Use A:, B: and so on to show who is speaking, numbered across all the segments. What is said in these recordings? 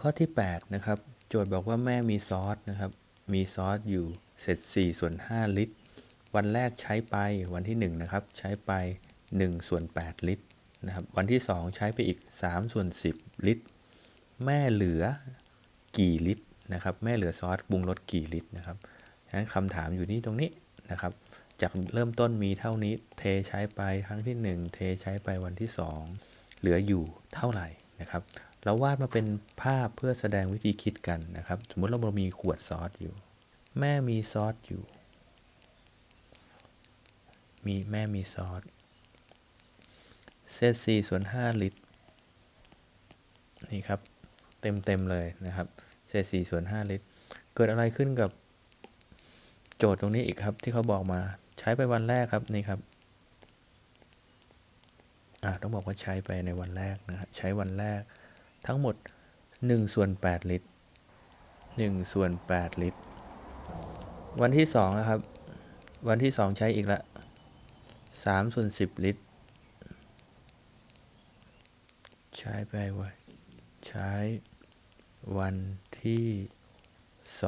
A: ข้อที่8นะครับโจทย์บอกว่าแม่มีซอสนะครับมีซอสอยู่เศษ4ส่วน5ลิตร วันแรกใช้ไปวันที่1นะครับใช้ไป1ส่วน8ลิตรนะครับวันที่ 2 ใช้ไปอีก3ส่วน10 ลิตร แม่เหลือกี่ลิตรนะครับแม่เหลือซอสปรุงรสกี่ลิตรนะครับฉะนั้นคำถามอยู่ที่ตรงนี้นะครับจากเริ่มต้นมีเท่านี้เทใช้ไปครั้งที่ 1 เทใช้ไปวันที่ 2 เหลืออยู่เท่าไหร่นะครับ เราวาดมาเป็นภาพเพื่อแสดงวิธีคิดกันนะครับ สมมติเรามีขวดซอสอยู่ แม่มีซอสอยู่ มีแม่มีซอสเศษสี่ส่วนห้าลิตร นี่ครับ เต็มเต็มเลยนะครับ เศษสี่ส่วนห้าลิตร เกิดอะไรขึ้นกับโจทย์ตรงนี้อีกครับ ที่เขาบอกมา ใช้ไปวันแรกครับนี่ครับอ่าต้องบอกว่าใช้ไปในวันแรกนะครับใช้วันแรก ทั้งหมด1ส่วน8ลิตร1ส่วน8ลิตร วันที่2นะครับ วันที่ 2 ใช้อีกละ3ส่วน10 ลิตร ใช้ไปว่าใช้วันที่ 2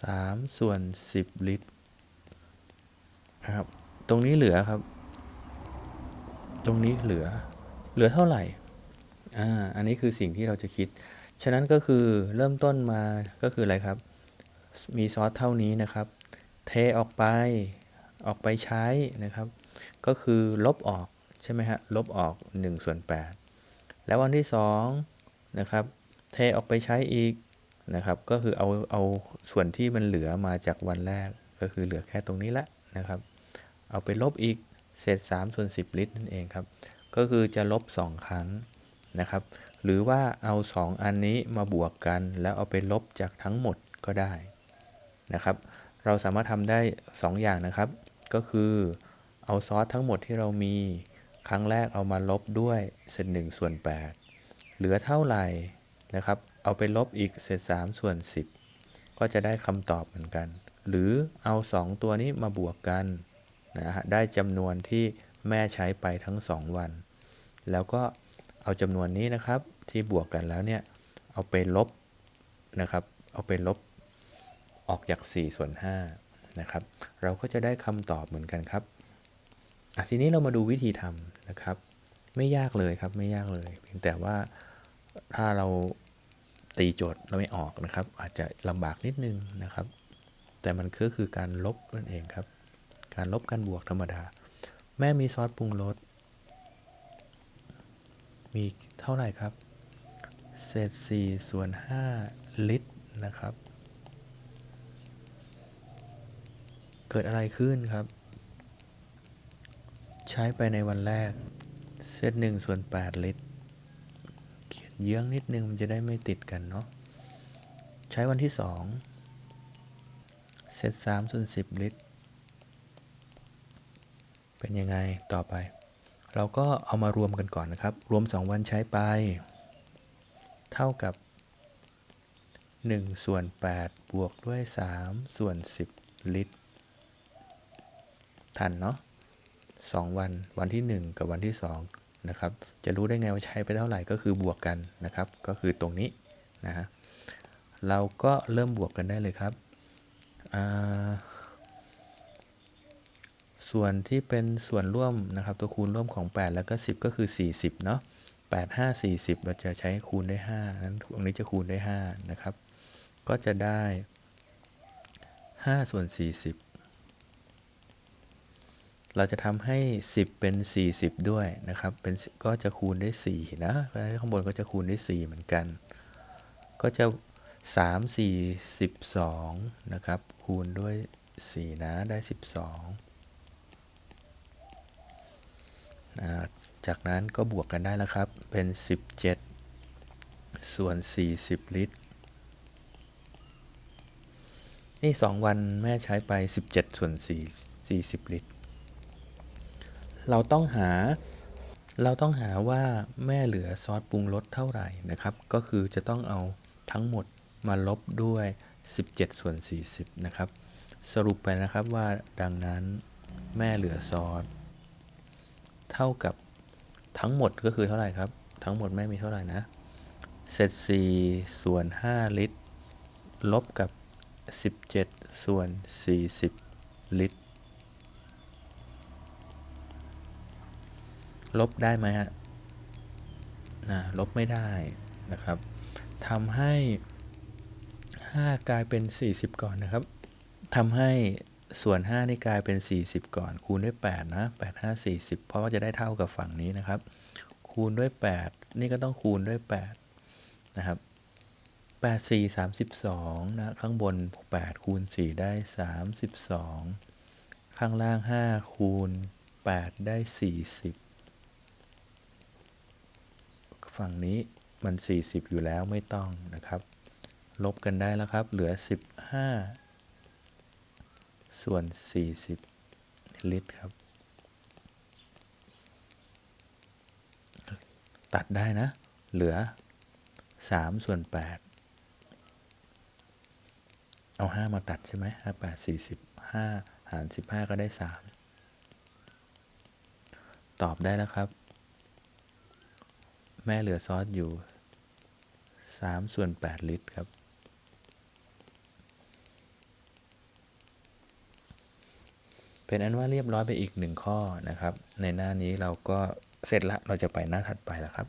A: 3ส่วน 10 ลิตรนะครับ ตรงนี้เหลือครับ ตรงนี้เหลือ เหลือเท่าไหร่ อ่าอันนี้คือสิ่งที่เราจะคิด ฉะนั้นก็คือเริ่มต้นมาก็คืออะไรครับ มีซอสเท่านี้นะครับ เทออกไปออกไปใช้นะครับ ก็คือลบออกใช่ไหมฮะลบออก1ส่วน8แล้ววันที่2นะครับเทออกไปใช้อีกนะครับ ก็คือเอาเอาส่วนที่มันเหลือมาจากวันแรก ก็คือเหลือแค่ตรงนี้ละนะครับ เอาไปลบอีกเศษ3ส่วน10 ลิตรนั่นเองครับ ก็คือจะลบ 2 ครั้ง นะครับ หรือว่าเอา 2 อันนี้มาบวกกัน แล้วเอาไปลบจากทั้งหมดก็ได้นะครับ เราสามารถทำได้ 2 อย่างนะครับ ก็คือเอาซอสทั้งหมดที่เรามีครั้งแรกเอามาลบด้วยเศษ1ส่วน8 เหลือเท่าไหร่นะครับ เอาไปลบอีกเศษ3ส่วน 10 ก็จะได้คำตอบเหมือนกัน หรือเอา 2 ตัวนี้มาบวกกันนะฮะได้จำนวนที่แม่ใช้ไปทั้ง 2 วัน แล้วก็ เอาจำนวนนี้นะครับที่บวกกันแล้วเนี่ยเอาไปลบนะครับ เอาไปลบออกจาก4ส่วน5นะครับ เราก็จะได้คำตอบเหมือนกันครับทีนี้เรามาดูวิธีทำนะครับ ไม่ยากเลยครับไม่ยากเลย เพียงแต่ว่าถ้าเราตีโจทย์เราไม่ออกนะครับ อาจจะลำบากนิดนึงนะครับ แต่มันก็คือการลบนั่นเองครับ การลบการบวกธรรมดา แม่มีซอสปรุงรส มีเท่าไหร่ครับ เศษ 4 ส่วน 5 ลิตรนะครับ เกิดอะไรขึ้นครับ ใช้ไปในวันแรก เศษ 1 ส่วน 8 ลิตร เขียนเยื้องนิดนึงมันจะได้ไม่ติดกันเนาะ ใช้วันที่ 2 เศษ3ส่วน 10 ลิตร เป็นยังไงต่อไป เราก็เอามารวมกันก่อนนะครับ รวม 2 วันใช้ไป เท่ากับ 1 ส่วน 8 บวกด้วย 3 ส่วน 10 ลิตร ทันเนาะ2วัน วันที่ 1 กับวันที่ 2 นะครับ จะรู้ได้ไงว่าใช้ไปเท่าไหร่ก็คือบวกกันนะครับ ก็คือตรงนี้นะฮะเราก็เริ่มบวกกันได้เลยครับอ่า ส่วนที่เป็นส่วนร่วมนะครับ ตัวคูณร่วมของ 8 แล้วก็ 10 ก็คือ 40 เนาะ8 5 40 เราจะใช้คูณได้5นั้นตรงนี้จะคูณได้5นะครับ ก็จะได้ 5 ส่วน 40 เราจะทำให้ 10 เป็น 40 ด้วยนะครับ เป็นก็จะคูณได้4นะเพราะฉะนั้นข้างบนก็จะคูณได้4เหมือนกัน ก็จะ 3 4 12 นะครับ คูณด้วย 4 นะ ได้ 12 อ่า จากนั้นก็บวกกันได้แล้วครับ เป็น 17 ส่วน 40 ลิตร นี่ 2 วันแม่ใช้ไป 17 ส่วน 4 40 ลิตร เราต้องหา เราต้องหาว่าแม่เหลือซอสปรุงรสเท่าไหร่นะครับ ก็คือจะต้องเอาทั้งหมดมาลบด้วย 17 ส่วน 40 นะครับ สรุปไปนะครับว่าดังนั้นแม่เหลือซอส เท่ากับทั้งหมดก็คือเท่าไหร่ครับ ทั้งหมดแม่มีเท่าไหร่นะเศษ4ส่วน 5 ลิตร ลบกับ 17 ส่วน 40 ลิตร ลบได้ไหมฮะนะลบไม่ได้นะครับทำให้ 5 กลายเป็น 40 ก่อนนะครับทำให้ ส่วน 5 นี่กลายเป็น 40 ก่อน คูณด้วย 8 นะ 8 5 40 เพราะว่าจะได้เท่ากับฝั่งนี้นะครับ คูณด้วย 8 นี่ก็ต้องคูณด้วย 8 นะครับ 8 4 32 นะ ข้างบน 8 คูณ 4 ได้ 32 ข้างล่าง 5 คูณ 8 ได้ 40 ฝั่งนี้มัน 40 อยู่แล้วไม่ต้องนะครับ ลบกันได้แล้วครับ เหลือ 15 ส่วน 40 ลิตรครับ ตัดได้นะ เหลือ 3 ส่วน 8 เอา 5 มาตัดใช่ไหม5 8 40 5 หาร 15 ก็ได้ 3 ตอบได้แล้วครับ แม่เหลือซอสอยู่3ส่วน 8 ลิตรครับ เป็นอันว่าเรียบร้อยไปอีกหนึ่งข้อนะครับ ในหน้านี้เราก็เสร็จละเราจะไปหน้าถัดไปแล้วครับ